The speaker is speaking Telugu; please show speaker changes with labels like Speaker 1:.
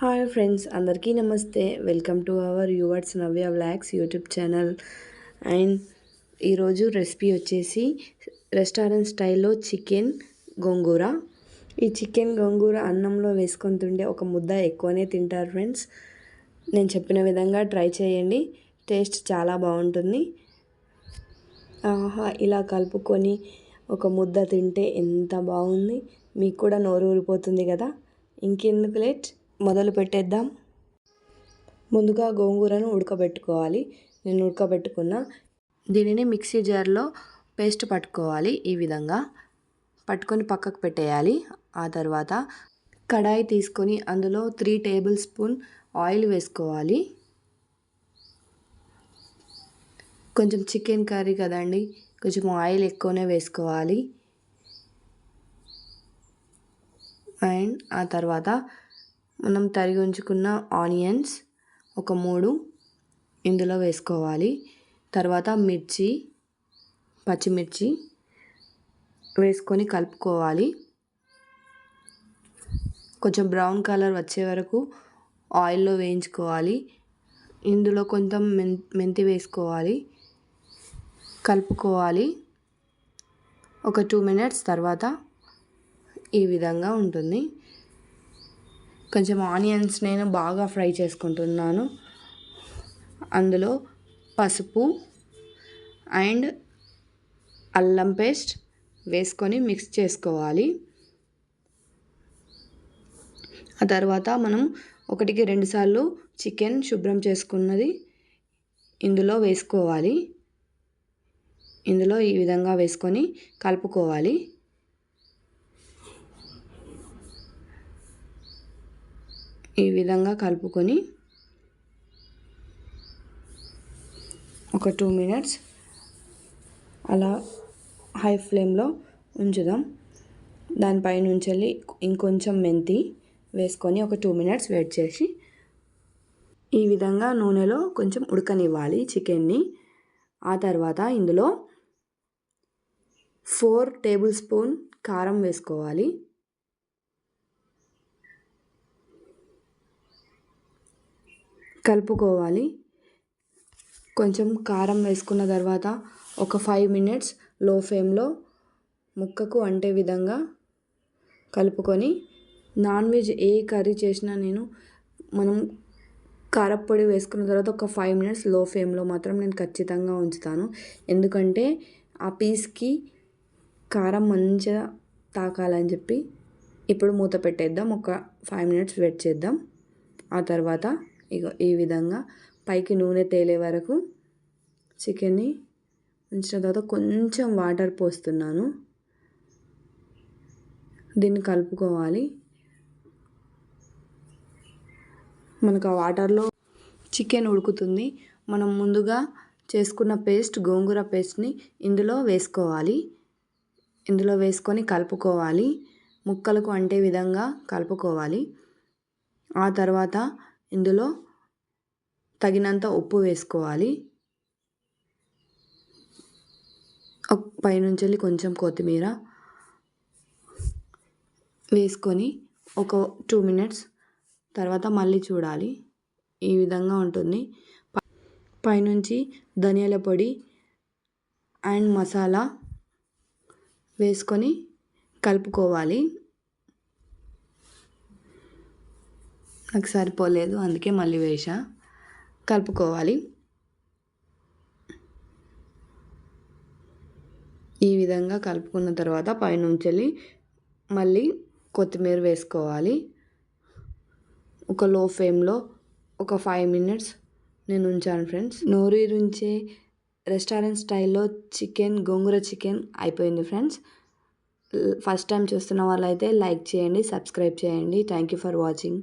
Speaker 1: హాయ్ ఫ్రెండ్స్ అందరికీ నమస్తే. Welcome to our yours Navya vlogs YouTube channel. And ఈరోజు రెసిపీ వచ్చేసి రెస్టారెంట్ స్టైల్లో చికెన్ గోంగూర. ఈ చికెన్ గోంగూర అన్నంలో వేసుకొని తింటే ఒక ముద్ద ఎక్కువనే తింటారు ఫ్రెండ్స్. నేను చెప్పిన విధంగా ట్రై చేయండి. టేస్ట్ చాలా బాగుంటుంది. ఆహా ఇలా కలుపుకొని ఒక ముద్ద తింటే ఎంత బాగుంది. మీకు కూడా నోరు ఊరిపోతుంది కదా. ఇంకెందుకు లేట్? మొదలు పెట్టేద్దాం. ముందుగా గోంగూరను ఉడకబెట్టుకోవాలి. నేను ఉడకబెట్టుకున్న దీనిని మిక్సీ జార్లో పేస్ట్ పట్టుకోవాలి ఈ విధంగా. పట్టుకొని పక్కకు పెట్టేయాలి. ఆ తర్వాత కడాయి తీసుకొని అందులో త్రీ టేబుల్ స్పూన్ ఆయిల్ వేసుకోవాలి. కొంచెం చికెన్ కర్రీ కదండి కొంచెం ఆయిల్ ఎక్కువనే వేసుకోవాలి. అండ్ ఆ తర్వాత మనం తరిగి ఉంచుకున్న ఆనియన్స్ ఒక మూడు ఇందులో వేసుకోవాలి. తర్వాత మిర్చి పచ్చిమిర్చి వేసుకొని కలుపుకోవాలి. కొంచెం బ్రౌన్ కలర్ వచ్చే వరకు ఆయిల్లో వేయించుకోవాలి. ఇందులో కొంచెం మెం మెంతి వేసుకోవాలి. కలుపుకోవాలి. ఒక టూ మినిట్స్ తర్వాత ఈ విధంగా ఉంటుంది. కొంచెం ఆనియన్స్ నేను బాగా ఫ్రై చేసుకుంటున్నాను. అందులో పసుపు అండ్ అల్లం పేస్ట్ వేసుకొని మిక్స్ చేసుకోవాలి. ఆ తర్వాత మనం ఒకటికి రెండుసార్లు చికెన్ శుభ్రం చేసుకున్నది ఇందులో వేసుకోవాలి. ఇందులో ఈ విధంగా వేసుకొని కలుపుకోవాలి. ఈ విధంగా కలుపుకొని ఒక టూ మినిట్స్ అలా హై ఫ్లేమ్లో ఉంచుదాం. దానిపైన ఉంచి ఇంకొంచెం మెంతి వేసుకొని ఒక టూ మినిట్స్ వెయిట్ చేసి ఈ విధంగా నూనెలో కొంచెం ఉడకనివ్వాలి చికెన్ని. ఆ తర్వాత ఇందులో ఫోర్ టేబుల్ స్పూన్ కారం వేసుకోవాలి. కలుపుకోవాలి. కొంచెం కారం వేసుకున్న తర్వాత ఒక ఫైవ్ మినిట్స్లో ఫ్లేమ్లో ముక్కకు అంటే విధంగా కలుపుకొని నాన్ వెజ్ ఏ కర్రీ చేసినా నేను మనం కారపొడి వేసుకున్న తర్వాత ఒక ఫైవ్ మినిట్స్లో ఫ్లేమ్లో మాత్రం నేను ఖచ్చితంగా ఉంచుతాను. ఎందుకంటే ఆ పీస్కి కారం మంచిగా తాకాలని చెప్పి ఇప్పుడు మూత పెట్టేద్దాం. ఒక ఫైవ్ మినిట్స్ వెయిట్ చేద్దాం. ఆ తర్వాత ఇక ఈ విధంగా పైకి నూనె తేలే వరకు చికెన్ని ఉంచిన తర్వాత కొంచెం వాటర్ పోస్తున్నాను. దీన్ని కలుపుకోవాలి. మనకు ఆ వాటర్లో చికెన్ ఉడుకుతుంది. మనం ముందుగా చేసుకున్న పేస్ట్ గోంగూర పేస్ట్ని ఇందులో వేసుకోవాలి. ఇందులో వేసుకొని కలుపుకోవాలి. ముక్కలకు అంటే విధంగా కలుపుకోవాలి. ఆ తర్వాత ఇందులో తగినంత ఉప్పు వేసుకోవాలి. పైనుంచి కొంచెం కొత్తిమీర వేసుకొని ఒక టూ మినిట్స్ తర్వాత మళ్ళీ చూడాలి. ఈ విధంగా ఉంటుంది. పైనుంచి ధనియాల పొడి అండ్ మసాలా వేసుకొని కలుపుకోవాలి. నాకు సరిపోలేదు అందుకే మళ్ళీ వేసా కలుపుకోవాలి. ఈ విధంగా కలుపుకున్న తర్వాత పైనుంచి మళ్ళీ కొత్తిమీర వేసుకోవాలి. ఒక లో ఫ్లేమ్లో ఒక ఫైవ్ మినిట్స్ నేను ఉంచాను ఫ్రెండ్స్. నోరూరుంచే రెస్టారెంట్ స్టైల్లో చికెన్ గోంగూర చికెన్ అయిపోయింది ఫ్రెండ్స్. ఫస్ట్ టైం చూస్తున్న వాళ్ళైతే లైక్ చేయండి సబ్స్క్రైబ్ చేయండి. Thank you for watching